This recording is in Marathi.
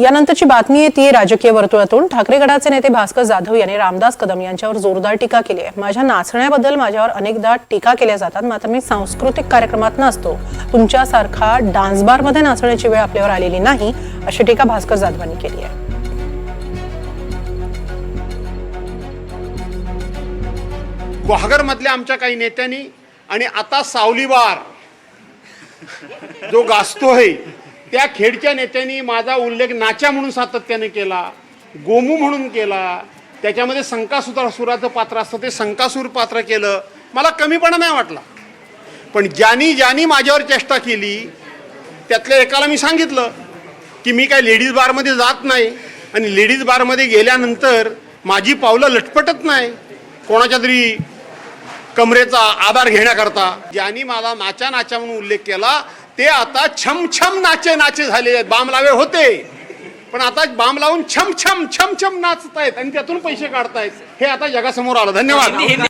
यानंतरची बातमी येते राजकीय वर्तुळातून. ठाकरे गटाचे नेते भास्कर जाधव यांनी रामदास कदम यांच्यावर जोरदार टीका केली आहे. माझ्या नाचण्याबद्दल माझ्यावर अनेकदा टीका केल्या जातात मात्र मी सांस्कृतिक कार्यक्रमात नसतो. तुमच्यासारखा डान्स बारमध्ये नाचण्याची वेळ आपल्यावर आलेली नाही अशी टीका भास्कर जाधवांनी केली आहे. गुहागर मधल्या आमच्या काही नेत्यांनी आणि आता सावलीवार जो गाजतोय त्या खेडच्या नेत्यांनी माझा उल्लेख नाच्या म्हणून सातत्याने केला गोमू म्हणून केला त्याच्यामध्ये संकासुर सुराचं पात्र असतं ते संकासूर पात्र केलं. मला कमीपणा नाही वाटला. पण ज्यांनी ज्यांनी माझ्यावर चेष्टा केली त्यातल्या एकाला मी सांगितलं की मी काय लेडीज बारमध्ये जात नाही आणि लेडीज बारमध्ये गेल्यानंतर माझी पावलं लटपटत नाही. कोणाच्या तरी कमरेचा आधार घेण्याकरता. ज्यांनी मला नाचा नाचा म्हणून उल्लेख केला ते आता छम छम नाचे नाचे झाले आहेत. बाम लावे होते. पण आता बाम लावून छम छम छम छम नाचतायत आणि त्यातून पैसे काढतायत. हे आता जगासमोर आलं. धन्यवाद.